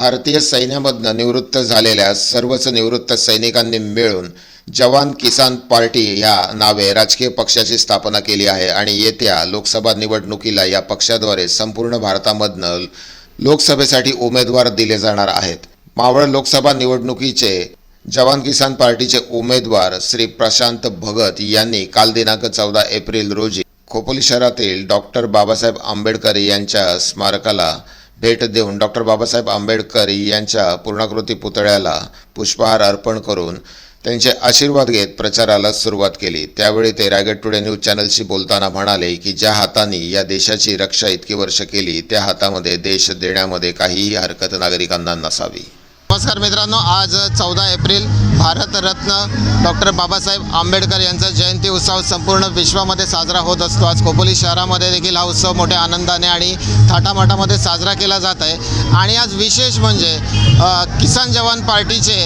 भारतीय सैन्यामधनं निवृत्त झालेल्या सर्वच निवृत्त सैनिकांनी मिळून जवान किसान पार्टी या नावे राजकीय पक्षाची स्थापना केली आहे आणि येत्या लोकसभा निवडणुकीला या पक्षाद्वारे संपूर्ण भारतामधनं लोकसभेसाठी उमेदवार दिले जाणार आहेत. मावळ लोकसभा निवडणुकीचे जवान किसान पार्टीचे उमेदवार श्री प्रशांत भगत यांनी काल दिनांक चौदा एप्रिल रोजी खोपोली शहरातील डॉक्टर बाबासाहेब आंबेडकर यांच्या स्मारकाला भेट देऊन डॉक्टर बाबासाहेब आंबेडकर यांच्या पूर्णाकृती पुतळ्याला पुष्पहार अर्पण करून त्यांचे आशीर्वाद घेत प्रचाराला सुरुवात केली. त्यावेळी ते रायगड टुडे न्यूज चॅनलशी बोलताना म्हणाले की ज्या हाताने या देशाची रक्षा इतकी वर्ष केली त्या हातामध्ये देश देण्यामध्ये काहीही हरकत नागरिकांना नसावी. नमस्कार मित्रांनो आज चौदा एप्रिल भारतरत्न डॉक्टर बाबासाहेब आंबेडकर यांचा जयंती उत्सव संपूर्ण विश्वामध्ये साजरा होत असतो. आज खोपोली शहरामध्ये देखील हा उत्सव मोठ्या आनंदाने आणि थाटामाटामध्ये साजरा केला जात आहे. आणि आज विशेष म्हणजे किसान जवान पार्टीचे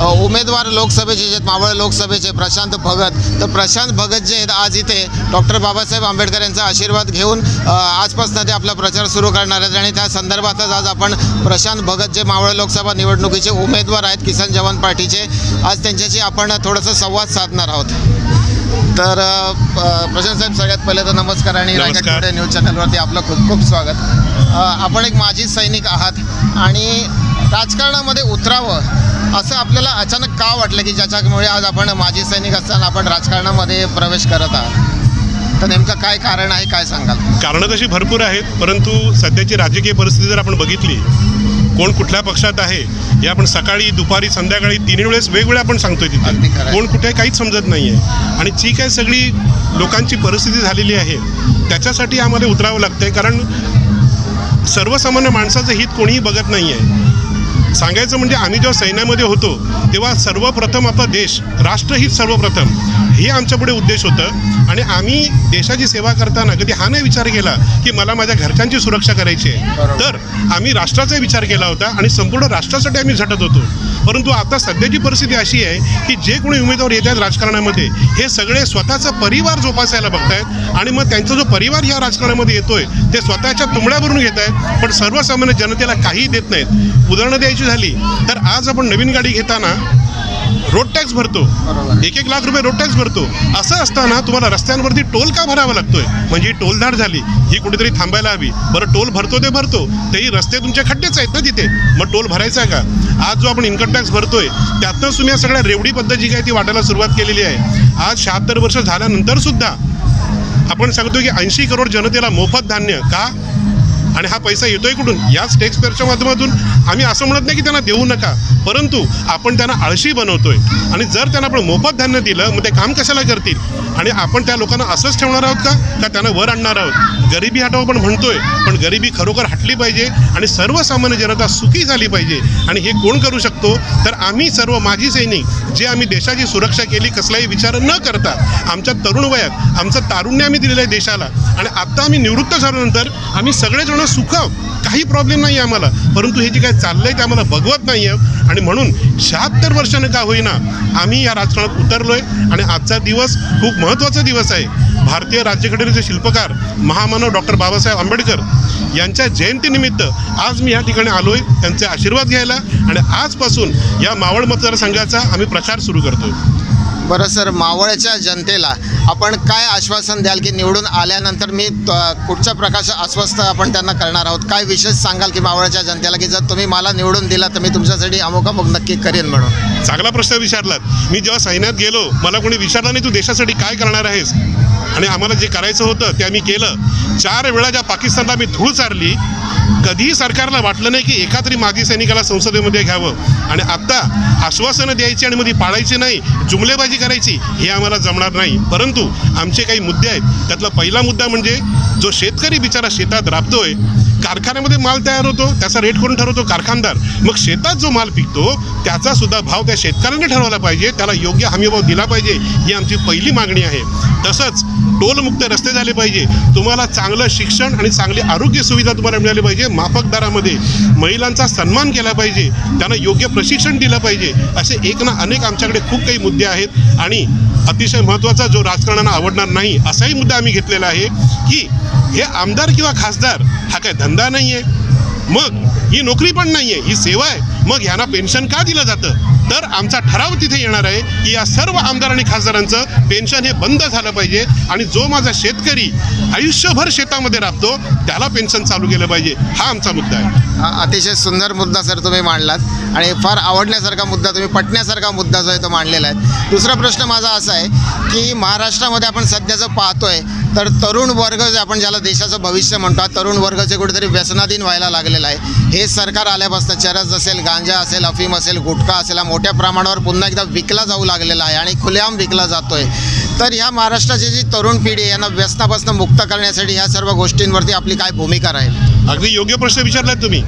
उमेदवार लोकसभेचे जे मावळ लोकसभेचे प्रशांत भगत. तर प्रशांत भगत जे आहेत आज इथे डॉक्टर बाबासाहेब आंबेडकर यांचा आशीर्वाद घेऊन आजपासून ते आपला प्रचार सुरू करणार आहेत. आणि त्या संदर्भातच आज आपण प्रशांत भगत जे मावळ लोकसभा निवडणुकीचे उमेदवार आहेत किसान जवान पार्टीचे आज त्यांच्याशी आपण थोडंसं संवाद साधणार आहोत. तर प्रशांत साहेब सगळ्यात पहिले तर नमस्कार आणि रायगड. टुडे न्यूज चॅनलवरती आपलं खूप खूप स्वागत. आपण एक माजी सैनिक आहात आणि राजकारणामध्ये उतरावं असं आपल्याला अचानक का वाटलं की ज्याच्यामुळे आज आपण माजी सैनिक असताना आपण राजकारणामध्ये प्रवेश करत आहात? तर नेमकं काय कारण आहे काय सांगाल? कारणं तशी भरपूर आहेत परंतु सध्याची राजकीय परिस्थिती जर आपण बघितली कोण कुठल्या पक्षात आहे हे आपण सकाळी दुपारी संध्याकाळी तिन्ही वेळेस वेगवेगळ्या आपण सांगतोय तिथे. आहे. कोण कुठे आहे काहीच समजत नाही आहे आणि जी काय सगळी लोकांची परिस्थिती झालेली आहे त्याच्यासाठी आम्हाला उतरावं लागतंय कारण सर्वसामान्य माणसाचं हित कोणीही बघत नाही आहे सांगायचं म्हणजे आम्ही जेव्हा सैन्यामध्ये होतो तेव्हा सर्वप्रथम आपला देश राष्ट्र ही सर्वप्रथम. हे आमच्यापुढे उद्देश होतं. आणि आम्ही देशाची सेवा करताना कधी हा नाही विचार केला की मला माझ्या घरच्यांची सुरक्षा करायची आहे. तर आम्ही राष्ट्राचा विचार केला होता आणि संपूर्ण राष्ट्रासाठी आम्ही झटत होतो. परंतु आता सध्याची परिस्थिती अशी आहे की जे कोणी उमेदवार येतात राजकारणामध्ये हे सगळे स्वतःचा परिवार जोपासायला बघतायत आणि मग त्यांचा जो परिवार या राजकारणामध्ये येतोय ते स्वतःच्या तुंबड्या भरून घेत आहेत. पण सर्वसामान्य जनतेला काहीही देत नाहीत. उदाहरणं द्यायची झाली तर आज आपण नवीन गाडी घेताना रोड टॅक्स भरतो. एक एक लाख रुपये रोड टॅक्स भरतो. असं असताना तुम्हाला रस्त्यांवरती टोल का भरावा लागतोय? म्हणजे ही टोलधाड झाली. ही कुठेतरी थांबायला हवी. बरं टोल भरतो ते भरतो. तेही रस्ते तुमच्या खड्डेच आहेत ना तिथे. मग टोल भरायचा आहे का? आज जो आपण इन्कम टॅक्स भरतोय त्यातनंच तुम्ही या सगळ्या रेवडी पद्धत जी काय ती वाटायला सुरुवात केलेली आहे. आज शहात्तर वर्ष झाल्यानंतर सुद्धा आपण सांगतो की ऐंशी करोड जनतेला मोफत धान्य का? आणि हा पैसा येतोय कुठून? याच टॅक्सपेअरच्या माध्यमातून. आम्ही असं म्हणत नाही की त्यांना देऊ नका परंतु आपण त्यांना आळशी बनवतोय. आणि जर त्यांना आपण मोफत धान्य दिलं मग ते काम कशाला करतील? आणि आपण त्या लोकांना असंच ठेवणार आहोत का? का त्यांना वर आणणार आहोत? गरिबी हटाव आपण म्हणतोय पण गरिबी खरोखर हटली पाहिजे आणि सर्वसामान्य जनता सुखी झाली पाहिजे. आणि हे कोण करू शकतो? तर आम्ही सर्व माजी सैनिक जे आम्ही देशाची सुरक्षा केली कसलाही विचार न करता. आमच्या तरुण वयात आमचं तारुण्य आम्ही दिलेलं आहे देशाला. आणि आत्ता आम्ही निवृत्त झाल्यानंतर आम्ही सगळेजण सुख काही प्रॉब्लेम नाही आहे आम्हाला. परंतु हे जे काय चाललं आहे ते आम्हाला बघवत नाही आहे आणि म्हणून शहात्तर वर्षानं का होईना आम्ही या राजकारणात उतरलो आहे आणि आजचा दिवस खूप महत्त्वाचा दिवस आहे. भारतीय राज्यघटनेचे शिल्पकार महामानव डॉक्टर बाबासाहेब आंबेडकर यांच्या जयंतीनिमित्त आज मी या ठिकाणी आलो आहे त्यांचे आशीर्वाद घ्यायला. आणि आजपासून या मावळ मतदारसंघाचा आम्ही प्रचार सुरू करतोय. बरं सर मावळच्या जनतेला आपण काय आश्वासन द्याल की निवडून आल्यानंतर मी त- कुठच्या प्रकारचं आश्वस्त आपण त्यांना करणार आहोत? काय विशेष सांगाल की मावळच्या जनतेला की जर तुम्ही मला निवडून दिला तर मी तुमच्यासाठी अमुक अमुक नक्की करेन म्हणून? चांगला प्रश्न विचारलात. मी जेव्हा सैन्यात गेलो मला कोणी विचारलं नाही तू देशासाठी काय करणार आहेस? आणि आम्हाला जे करायचं होतं ते आम्ही केलं. चार वेळा ज्या पाकिस्तानला मी धूळ चारली कधीही सरकारला वाटलं नाही की एका तरी माजी सैनिकाला संसदेमध्ये घ्यावं. आणि आत्ता आश्वासनं द्यायची आणि मध्ये पाळायची नाही जुमलेबाजी करायची हे आम्हाला जमणार नाही. परंतु आमचे काही मुद्दे आहेत. त्यातला पहिला मुद्दा म्हणजे जो शेतकरी बिचारा शेतात राबतोय कारखान्यामध्ये माल तयार होतो त्याचा रेट कोण ठरवतो कारखानदार. मग शेतात जो माल पिकतो त्याचा सुद्धा भाव त्या शेतकऱ्याने ठरवला पाहिजे त्याला योग्य हमीभाव दिला पाहिजे ही आमची पहिली मागणी आहे. तसंच टोलमुक्त रस्ते झाले पाहिजे. तुम्हाला चांगलं शिक्षण आणि चांगली आरोग्य सुविधा तुम्हाला मिळाली पाहिजे. माफक दरामध्ये महिलांचा सन्मान केला पाहिजे. त्यांना योग्य प्रशिक्षण दिलं पाहिजे. असे एक ना अनेक आमच्याकडे खूप काही मुद्दे आहेत. आणि अतिशय महत्त्वाचा जो राजकारणाला आवडणार नाही असाही मुद्दा आम्ही घेतलेला आहे की हे आमदार किंवा खासदार हा काय धंदा नाही आहे मग ही नोकरी पण नाही आहे ही सेवा आहे. मग ह्यांना पेन्शन का दिलं जातं? तर आमचा ठराव तिथे येणार आहे की या सर्व आमदार आणि खासदारांचं पेन्शन हे बंद झालं पाहिजे आणि जो माझा शेतकरी आयुष्यभर शेतामध्ये राबतो त्याला पेन्शन चालू केलं पाहिजे. हा आमचा मुद्दा आहे. हा अतिशय सुंदर मुद्दा सर तुम्ही मांडलात आणि फार आवडण्यासारखा मुद्दा तुम्ही पटण्यासारखा मुद्दा जो आहे तो मांडलेला आहे. दुसरा प्रश्न माझा असा आहे की महाराष्ट्रामध्ये आपण सध्याचं पाहतोय तर तरुण वर्ग जे आपण ज्याला देशाचं भविष्य म्हणतो तरुण वर्ग जे कुठेतरी व्यसनाधीन व्हायला लागलेलं आहे. हे सरकार आल्यापासून चरस असेल गांजा असेल अफीम असेल गुटखा असेल हा मोठ्या प्रमाणावर पुन्हा एकदा विकला जाऊ लागलेला आहे आणि खुलेआम विकला जातोय. तर ह्या महाराष्ट्राची जी तरुण पिढी यांना व्यसनापासून मुक्त करण्यासाठी ह्या सर्व गोष्टींवरती आपली काय भूमिका राहील? अगदी योग्य प्रश्न विचारलात तुम्ही.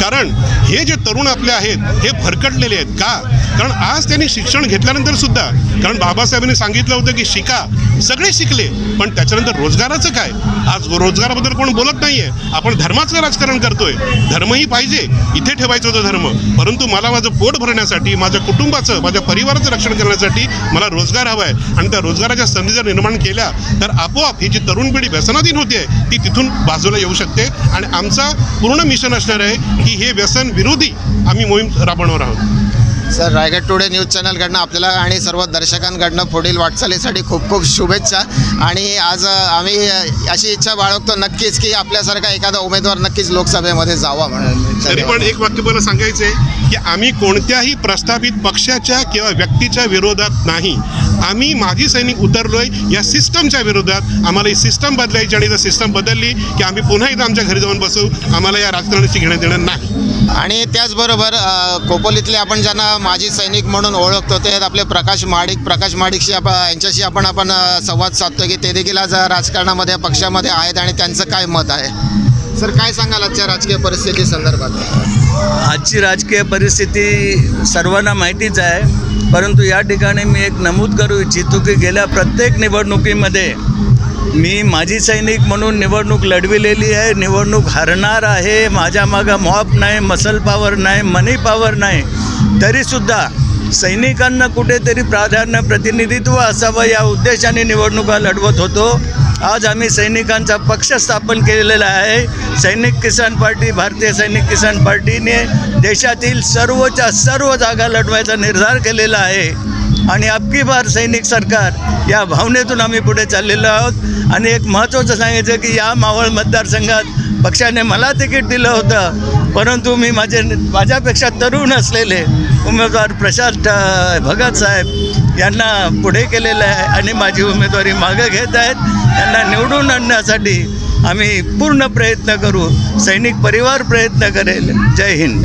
कारण हे जे तरुण आपले आहेत हे भरकटलेले आहेत का? कारण आज त्यांनी शिक्षण घेतल्यानंतर सुद्धा कारण बाबासाहेबांनी सांगितलं होतं की शिका सगळे शिकले पण त्याच्यानंतर रोजगाराचं काय? आज रोजगाराबद्दल कोण बोलत नाहीये. आपण धर्माचं राजकारण करतोय. धर्मही पाहिजे. इथे ठेवायचं होतं धर्म. परंतु मला माझं पोट भरण्यासाठी माझ्या कुटुंबाचं माझ्या परिवाराचं रक्षण करण्यासाठी मला रोजगार हवा आहे. आणि त्या रोजगाराच्या संधी जर निर्माण केल्या तर आपोआप ही जी तरुण पिढी व्यसनाधीन होते ती तिथून बाजूला येऊ शकते. आणि आमचा पूर्ण मिशन असणार आहे की हे व्यसन विरोधी आम्ही मोहीम राबवणार आहोत. सर रायगड टुडे न्यूज चॅनलकडनं आपल्याला आणि सर्व दर्शकांकडनं पुढील वाटचालीसाठी खूप खूप शुभेच्छा. आणि आज आम्ही अशी इच्छा बाळगतो नक्कीच की आपल्यासारखा एखादा उमेदवार नक्कीच लोकसभेमध्ये जावा म्हणून. तरी पण एक वाक्य मला सांगायचं आहे की आम्ही कोणत्याही प्रस्थापित पक्षाच्या किंवा व्यक्तीच्या विरोधात नाही. आम्ही माजी सैनिक उतरलोय या सिस्टमच्या विरोधात. आम्हाला ही सिस्टम बदलायची आणि जर सिस्टम बदलली की आम्ही पुन्हा एकदा आमच्या घरी जाऊन बसू. आम्हाला या राजकारणाची घेणं देणं नाही. आणि त्याचबरोबर खोपोलीतले आपण ज्यांना माजी सैनिक म्हणून ओळखतो ते आपले प्रकाश माडिक. प्रकाश माडिकशी आप यांच्याशी आपण आपण संवाद साधतो की ते देखील आज राजकारणामध्ये पक्षामध्ये आहेत आणि त्यांचं काय मत आहे? सर काय सांगाल आजच्या राजकीय परिस्थिती संदर्भात? आजची राजकीय परिस्थिती सर्वांना माहितीच आहे. परंतु या ठिकाणी मी एक नमूद करू इच्छितो की गेल्या प्रत्येक निवडणुकीमध्ये मी माजी सैनिक म्हणून निवडणूक लढविलेली आहे. निवडणूक हरणार आहे. माझ्या मागं मॉप नाही मसल पॉवर नाही मनी पॉवर नाही. तरीसुद्धा सैनिकांना कुठेतरी प्राधान्य प्रतिनिधित्व असावं या उद्देशाने निवडणुका लढवत होतो. आज आम्ही सैनिकांचा पक्ष स्थापन केलेला आहे. सैनिक किसान पार्टी भारतीय सैनिक किसान पार्टीने देशातील सर्वच्या सर्व जागा लढवायचा निर्धार केलेला आहे. आणि अबकी बार सैनिक सरकार या भावनेतून आम्ही पुढे चाललेलो आहोत. आणि एक महत्त्वाचं सांगायचं की या मावळ मतदारसंघात पक्षाने मला तिकीट दिलं होतं. परंतु मी माझे माझ्यापेक्षा तरुण असलेले उमेदवार प्रशांत भगत साहेब यांना पुढे केलेलं आहे आणि माझी उमेदवारी मागं घेत आहेत. यांना निवडून आणण्यासाठी आम्ही पूर्ण प्रयत्न करू. सैनिक परिवार प्रयत्न करेल. जय हिंद.